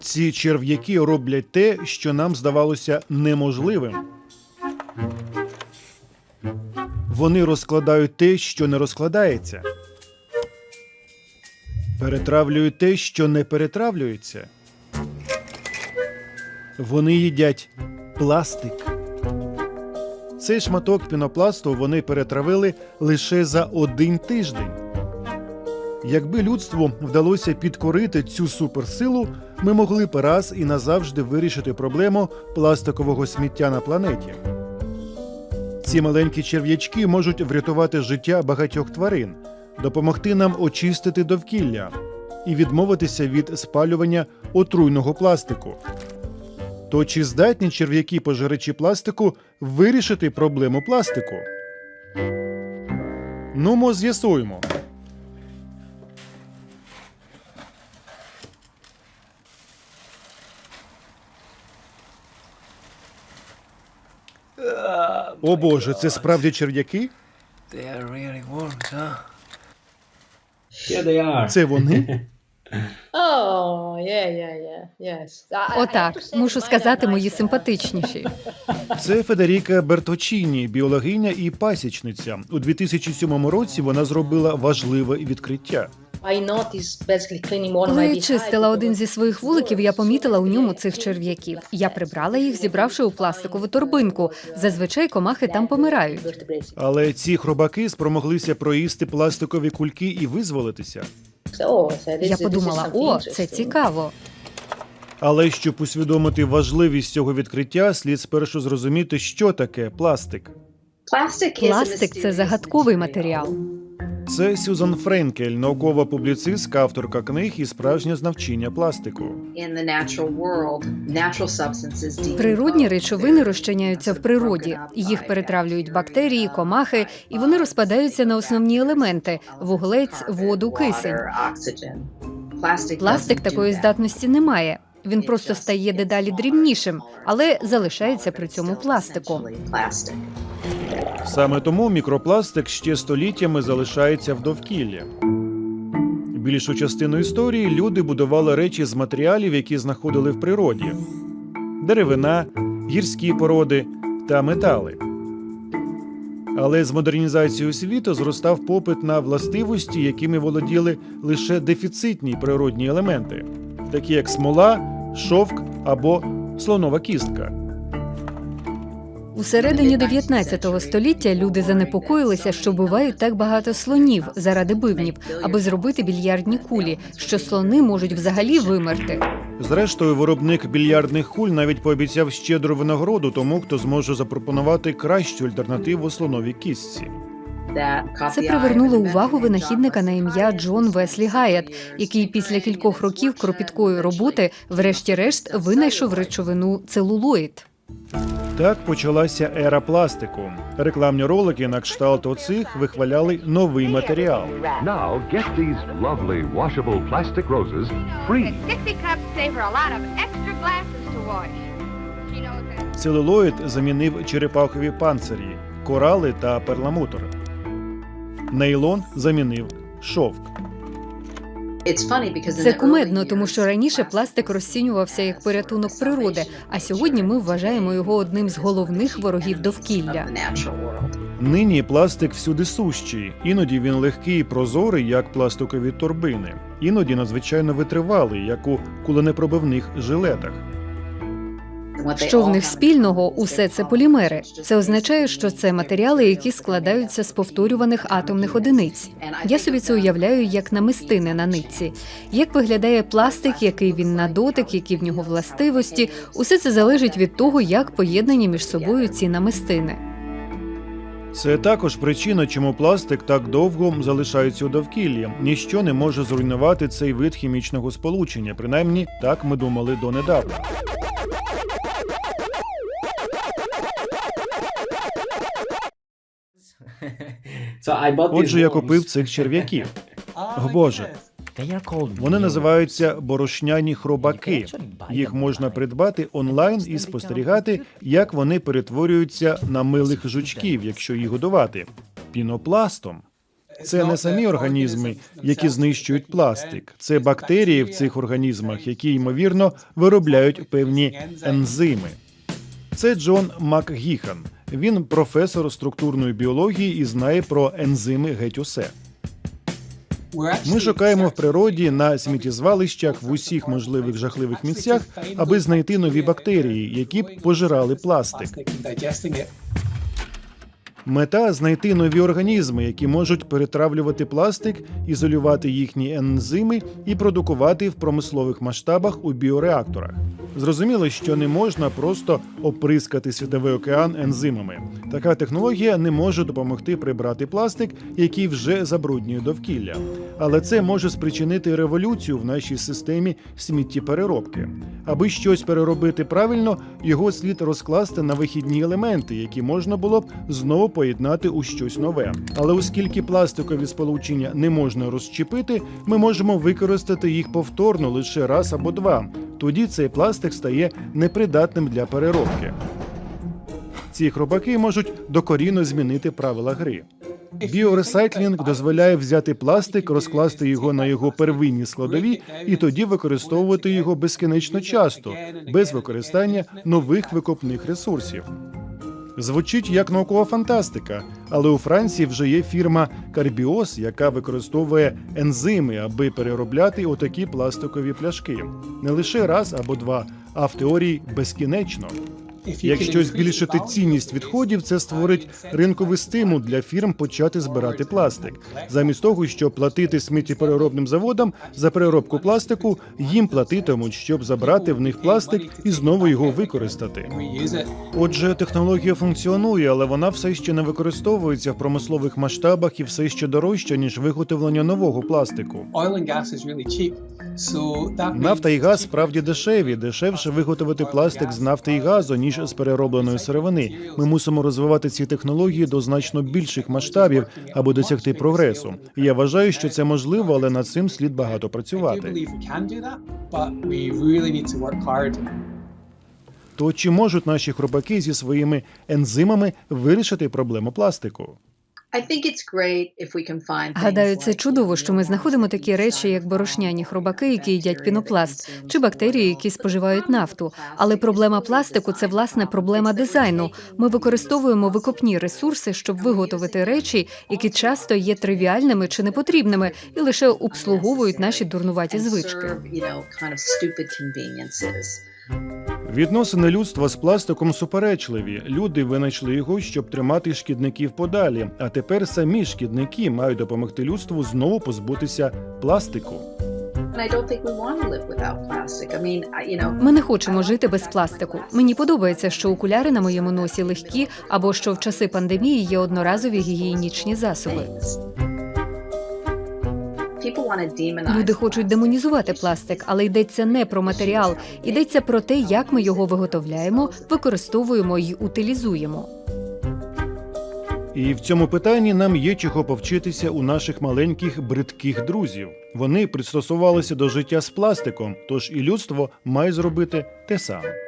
Ці черв'яки роблять те, що нам здавалося неможливим. Вони розкладають те, що не розкладається. Перетравлюють те, що не перетравлюється. Вони їдять пластик. Цей шматок пінопласту вони перетравили лише за один тиждень. Якби людству вдалося підкорити цю суперсилу, ми могли б раз і назавжди вирішити проблему пластикового сміття на планеті. Ці маленькі черв'ячки можуть врятувати життя багатьох тварин, допомогти нам очистити довкілля і відмовитися від спалювання отруйного пластику. То чи здатні черв'яки пожирачі пластику вирішити проблему пластику? Ну, мо з'ясуємо. О Боже, це справді черв'яки? Це вони? Oh, yeah, yeah, yeah, yes. I- I Отак, мушу сказати, мої симпатичніші. Це Федеріка Берточіні, біологиня і пасічниця. У 2007 році вона зробила важливе відкриття. Коли чистила один зі своїх вуликів, я помітила у ньому цих черв'яків. Я прибрала їх, зібравши у пластикову торбинку. Зазвичай комахи там помирають. Але ці хробаки спромоглися проїсти пластикові кульки і визволитися. Oh, Я подумала, о, це цікаво. Але щоб усвідомити важливість цього відкриття, слід спершу зрозуміти, що таке пластик. Пластик це загадковий матеріал. Це Сюзан Френкель, наукова публіцистка, авторка книг і справжнє знавчіння пластику. Природні речовини розчиняються в природі. Їх перетравлюють бактерії, комахи, і вони розпадаються на основні елементи: вуглець, воду, кисень. Пластик такої здатності не має. Він просто стає дедалі дрібнішим, але залишається при цьому пластиком. Саме тому мікропластик ще століттями залишається в довкіллі. Більшу частину історії люди будували речі з матеріалів, які знаходили в природі: деревина, гірські породи та метали. Але з модернізацією світу зростав попит на властивості, якими володіли лише дефіцитні природні елементи, такі як смола, шовк або слонова кістка. У середині 19 століття люди занепокоїлися, що вбивають так багато слонів заради бивнів, аби зробити більярдні кулі, що слони можуть взагалі вимерти. Зрештою, виробник більярдних куль навіть пообіцяв щедру винагороду тому, хто зможе запропонувати кращу альтернативу слоновій кістці. Це привернуло увагу винахідника на ім'я Джон Веслі Гаят, який після кількох років кропіткої роботи, врешті-решт, винайшов речовину целулоїд. Так почалася ера пластику. Рекламні ролики на кшталт оцих вихваляли новий матеріал. Now get these lovely washable plastic roses free. Целулоїд замінив черепахові панцирі, корали та перламутр. Нейлон замінив шовк. Це кумедно, тому що раніше пластик розцінювався як порятунок природи, а сьогодні ми вважаємо його одним з головних ворогів довкілля. Нині пластик всюди сущий. Іноді він легкий і прозорий, як пластикові торбини, іноді надзвичайно витривалий, як у куленепробивних жилетах. Що в них спільного? Усе це полімери. Це означає, що це матеріали, які складаються з повторюваних атомних одиниць. Я собі це уявляю як намистини на нитці. Як виглядає пластик, який він на дотик, які в нього властивості. Усе це залежить від того, як поєднані між собою ці намистини. Це також причина, чому пластик так довго залишається у довкіллі. Ніщо не може зруйнувати цей вид хімічного сполучення. Принаймні, так ми думали донедавна. Отже, я купив цих черв'яків. О Боже, вони називаються борошняні хробаки. Їх можна придбати онлайн і спостерігати, як вони перетворюються на милих жучків, якщо їх годувати пінопластом. Це не самі організми, які знищують пластик. Це бактерії в цих організмах, які ймовірно виробляють певні ензими. Це Джон МакГіхан. Він професор структурної біології і знає про ензими геть усе. Ми шукаємо в природі на сміттєзвалищах в усіх можливих жахливих місцях, аби знайти нові бактерії, які б пожирали пластик. Мета знайти нові організми, які можуть перетравлювати пластик, ізолювати їхні ензими і продукувати в промислових масштабах у біореакторах. Зрозуміло, що не можна просто оприскати світовий океан ензимами. Така технологія не може допомогти прибрати пластик, який вже забруднює довкілля. Але це може спричинити революцію в нашій системі сміттєпереробки. Аби щось переробити правильно, його слід розкласти на вихідні елементи, які можна було б знову поєднати у щось нове. Але оскільки пластикові сполучення не можна розщепити, ми можемо використати їх повторно лише раз або два. Тоді цей пластик стає непридатним для переробки. Ці хробаки можуть докорінно змінити правила гри. Біоресайклінг дозволяє взяти пластик, розкласти його на його первинні складові і тоді використовувати його безкінечно часто, без використання нових викопних ресурсів. Звучить як наукова фантастика, але у Франції вже є фірма Карбіос, яка використовує ензими, аби переробляти отакі пластикові пляшки не лише раз або два, а в теорії безкінечно. Якщо збільшити цінність відходів, це створить ринковий стимул для фірм почати збирати пластик. Замість того, щоб платити сміттєпереробним заводам за переробку пластику, їм платитимуть, щоб забрати в них пластик і знову його використати. Отже, технологія функціонує, але вона все ще не використовується в промислових масштабах і все ще дорожча ніж виготовлення нового пластику. Нафта і газ справді дешеві. Дешевше виготовити пластик з нафти і газу ніж з переробленої сировини. Ми мусимо розвивати ці технології до значно більших масштабів, аби досягти прогресу. І я вважаю, що це можливо, але над цим слід багато працювати. То чи можуть наші хробаки зі своїми ензимами вирішити проблему пластику? Гадаю, це чудово, що ми знаходимо такі речі, як борошняні хробаки, які їдять пінопласт, чи бактерії, які споживають нафту. Але проблема пластику це власне проблема дизайну. Ми використовуємо викопні ресурси, щоб виготовити речі, які часто є тривіальними чи непотрібними, і лише обслуговують наші дурнуваті звички. Відносини людства з пластиком суперечливі. Люди винайшли його, щоб тримати шкідників подалі. А тепер самі шкідники мають допомогти людству знову позбутися пластику. Ми не хочемо жити без пластику. Мені подобається, що окуляри на моєму носі легкі, або що в часи пандемії є одноразові гігієнічні засоби. Люди хочуть демонізувати пластик, але йдеться не про матеріал, йдеться про те, як ми його виготовляємо, використовуємо і утилізуємо. І в цьому питанні нам є чого повчитися у наших маленьких бридких друзів. Вони пристосувалися до життя з пластиком, тож і людство має зробити те саме.